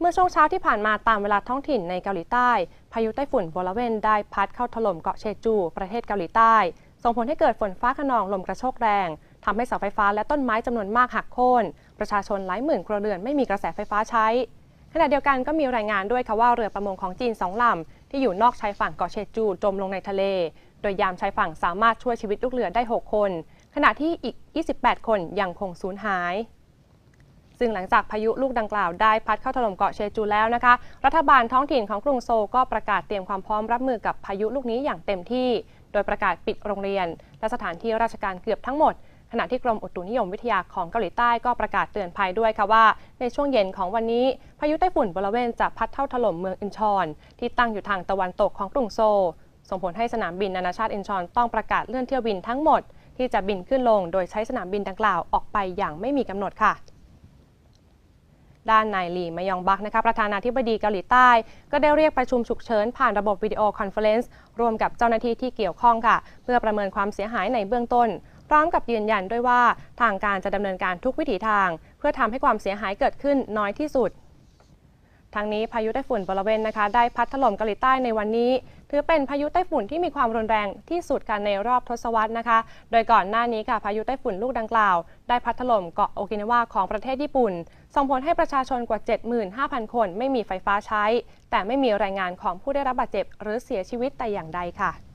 เมื่อช่วงเช้าที่ผ่านมาตามเวลาท้องถิ่นในเกาหลีใต้ พายุไต้ฝุ่นโบลาเวนได้พัดเข้าถล่มเกาะเชจู ประเทศเกาหลีใต้ ส่งผลให้เกิดฝนฟ้าขนองลมกระโชกแรงทำให้เสาไฟฟ้าและต้นไม้จำนวนมากหักโค่น ประชาชนหลายหมื่นครัวเรือนไม่มีกระแสไฟฟ้าใช้ ขณะเดียวกันก็มีรายงานด้วยค่ะว่าเรือประมงของจีนสองลำที่อยู่นอกชายฝั่งเกาะเชจูจมลงในทะเล โดยยามชายฝั่งสามารถช่วยชีวิตลูกเรือได้ 6 คน ขณะที่อีก 28 คนยังคงสูญหาย ซึ่งหลังจากพายุลูกดังกล่าวได้พัดเข้าถล่มเกาะเชจูแล้วนะคะ รัฐบาลท้องถิ่นของกรุงโซลก็ประกาศเตรียมความพร้อมรับมือกับพายุลูกนี้อย่างเต็มที่ โดยประกาศปิดโรงเรียน และสถานที่ราชการเกือบทั้งหมดขณะที่กรมอุตุนิยมวิทยาของเกาหลีใต้ก็ประกาศเตือนภัยด้วยค่ะว่า ในช่วงเย็นของวันนี้ พายุไต้ฝุ่นบริเวณจะพัดเข้าถล่มเมืองอินชอน ที่ตั้งอยู่ทางตะวันตกของกรุงโซลส่งผลให้สนามบินนานาชาติอินชอนต้องประกาศเลื่อนเที่ยวบินทั้งหมด ที่จะบินขึ้นลงโดยใช้สนามบินดังกล่าวออกไปอย่างไม่มีกำหนดค่ะ ด้านนายหลีมายองบักนะคะประธานาธิบดีเกาหลีใต้ ก็ได้เรียกประชุมฉุกเฉินผ่านระบบวิดีโอคอนเฟอเรนซ์ร่วมกับเจ้าหน้าที่ที่เกี่ยวข้องค่ะ เพื่อประเมินความเสียหายในเบื้องต้น พร้อมกับยืนยันด้วยว่าทางการจะดำเนินการทุกวิถีทาง เพื่อทำให้ความเสียหายเกิดขึ้นน้อยที่สุดทางนี้พายุไต้ฝุ่นบริเวณนะคะ ได้พัดถล่มเกาหลีใต้ในวันนี้ ถือเป็นพายุไต้ฝุ่นที่มีความรุนแรงที่สุดค่ะในรอบทศวรรษนะคะ โดยก่อนหน้านี้ค่ะพายุไต้ฝุ่นลูกดังกล่าว ได้พัดถล่มเกาะโอกินาวาของประเทศญี่ปุ่น ส่งผลให้ประชาชนกว่า 75,000 คนไม่มีไฟฟ้าใช้ แต่ไม่มีรายงานของผู้ได้รับบาดเจ็บ หรือเสียชีวิตแต่อย่างใดค่ะ